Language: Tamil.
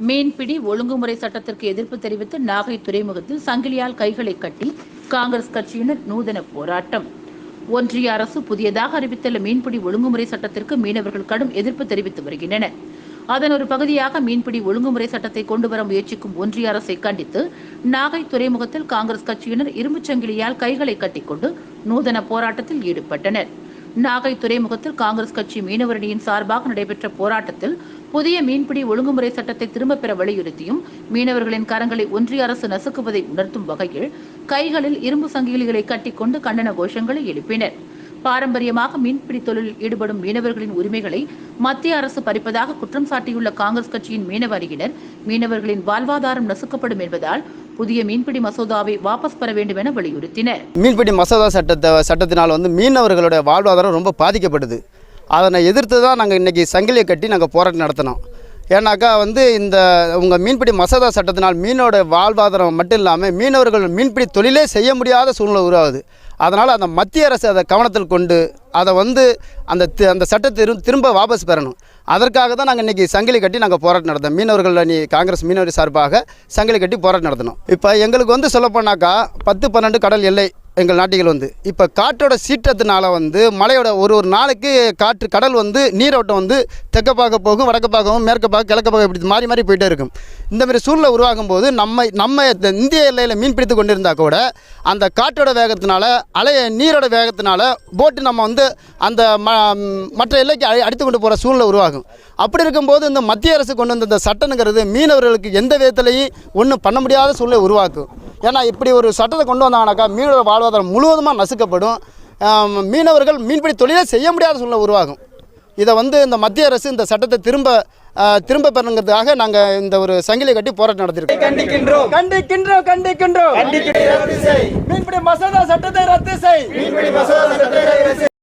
மீன்பிடி ஒழுங்குமுறை சட்டத்திற்கு எதிர்ப்பு தெரிவித்து நாகை துறைமுகத்தில் சங்கிலியால் கைகளை கட்டி காங்கிரஸ் கட்சியினர் நூதன போராட்டம். ஒன்றிய அரசு புதியதாக அறிவித்துள்ள மீன்பிடி ஒழுங்குமுறை சட்டத்திற்கு மீனவர்கள் கடும் எதிர்ப்பு தெரிவித்து வருகின்றனர். அதன் ஒரு பகுதியாக மீன்பிடி ஒழுங்குமுறை சட்டத்தை கொண்டுவர முயற்சிக்கும் ஒன்றிய அரசை கண்டித்து நாகை துறைமுகத்தில் காங்கிரஸ் கட்சியினர் இரும்புச் சங்கிலியால் கைகளை கட்டிக்கொண்டு நூதன போராட்டத்தில் ஈடுபட்டனர். நாகை துறைமுகத்தில் காங்கிரஸ் கட்சி மீனவரணியின் சார்பாக நடைபெற்ற போராட்டத்தில் புதிய மீன்பிடி ஒழுங்குமுறை சட்டத்தை திரும்பப் பெற வலியுறுத்தியும் மீனவர்களின் கரங்களை ஒன்றிய அரசு நசுக்குவதை உணர்த்தும் வகையில் கைகளில் இரும்பு சங்கிலிகளை கட்டிக்கொண்டு கண்டன கோஷங்களை எழுப்பினர். பாரம்பரியமாக மீன்பிடி தொழிலில் ஈடுபடும் மீனவர்களின் உரிமைகளை மத்திய அரசு பறிப்பதாக குற்றம் சாட்டியுள்ள காங்கிரஸ் கட்சியின் மீனவ அணியினர். மீனவர்களின் வாழ்வாதாரம் நசுக்கப்படும் என்பதால் புதிய மீன்பிடி மசோதாவை வாபஸ் பெற வேண்டும் என வலியுறுத்தினர். மீன்பிடி மசோதா சட்டத்தை சட்டத்தினால் வந்து மீனவர்களுடைய வாழ்வாதாரம் ரொம்ப பாதிக்கப்படுது அதனை எதிர்த்து தான் நாங்கள் இன்றைக்கி சங்கிலியை கட்டி நாங்கள் போராட்டம் நடத்தினோம். ஏன்னாக்கா வந்து இந்த உங்கள் மீன்பிடி மசோதா சட்டத்தினால் மீனோட வாழ்வாதாரம் மட்டும் இல்லாமல் மீனவர்கள் மீன்பிடி தொழிலே செய்ய முடியாத சூழ்நிலை உருவாகுது. அதனால் அந்த மத்திய அரசு அதை கவனத்தில் கொண்டு அதை வந்து அந்த அந்த சட்டத்தை திரும்ப வாபஸ் பெறணும். அதற்காக தான் நாங்கள் இன்றைக்கி சங்கிலி கட்டி நாங்கள் போராட்டம் நடத்தோம். மீனவர்கள் அணி காங்கிரஸ் மீனவர் சார்பாக சங்கிலி கட்டி போராட்டம் நடத்தினோம் இப்போ எங்களுக்கு வந்து சொல்லப்போனாக்கா பத்து பன்னெண்டு கடல் எல்லை எங்கள் நாட்டிகள் வந்து. இப்போ காற்றோட சீற்றத்தினால வந்து மலையோட ஒரு ஒரு நாளைக்கு காற்று கடல் வந்து நீரோட்டம் வந்து தெற்க பார்க்க போகும் வடக்க பார்க்கவும் மேற்க பார்க்க கிழக்க பார்க்க இப்படி மாறி மாறி போயிட்டே இருக்கும். இந்தமாரி சூழ்நிலை உருவாகும் போது நம்ம நம்ம இந்திய எல்லையில் மீன் பிடித்து கொண்டு இருந்தால் கூட அந்த காற்றோட வேகத்தினால அலைய நீரோட வேகத்தினால போட்டு நம்ம வந்து அந்த ம மற்ற எல்லைக்கு அடித்து கொண்டு போகிற சூழ்நிலை உருவாகும். அப்படி இருக்கும்போது இந்த மத்திய அரசு கொண்டு வந்த இந்த சட்டங்கிறது மீனவர்களுக்கு எந்த விதத்துலையும் ஒன்றும் பண்ண முடியாத சூழ்நிலை உருவாக்கும். ஏன்னா இப்படி ஒரு சட்டத்தை கொண்டு வந்தாங்கனாக்கா மீனவர் வாழ்வாதாரம் முழுவதுமாக நசுக்கப்படும். மீனவர்கள் மீன்பிடி தொழிலே செய்ய முடியாத சூழ்நிலை உருவாகும். இதை வந்து இந்த மத்திய அரசு இந்த சட்டத்தை திரும்ப திரும்ப பெறணுங்கிறதுக்காக நாங்கள் இந்த ஒரு சங்கிலி கட்டி போராட்டம் நடத்திருக்கோம். கண்டிக்கின்றோம். கண்டிக்கின்றோம் கண்டிக்கின்றோம். மீன்பிடி மசோதா சட்டத்தை ரத்து செய்.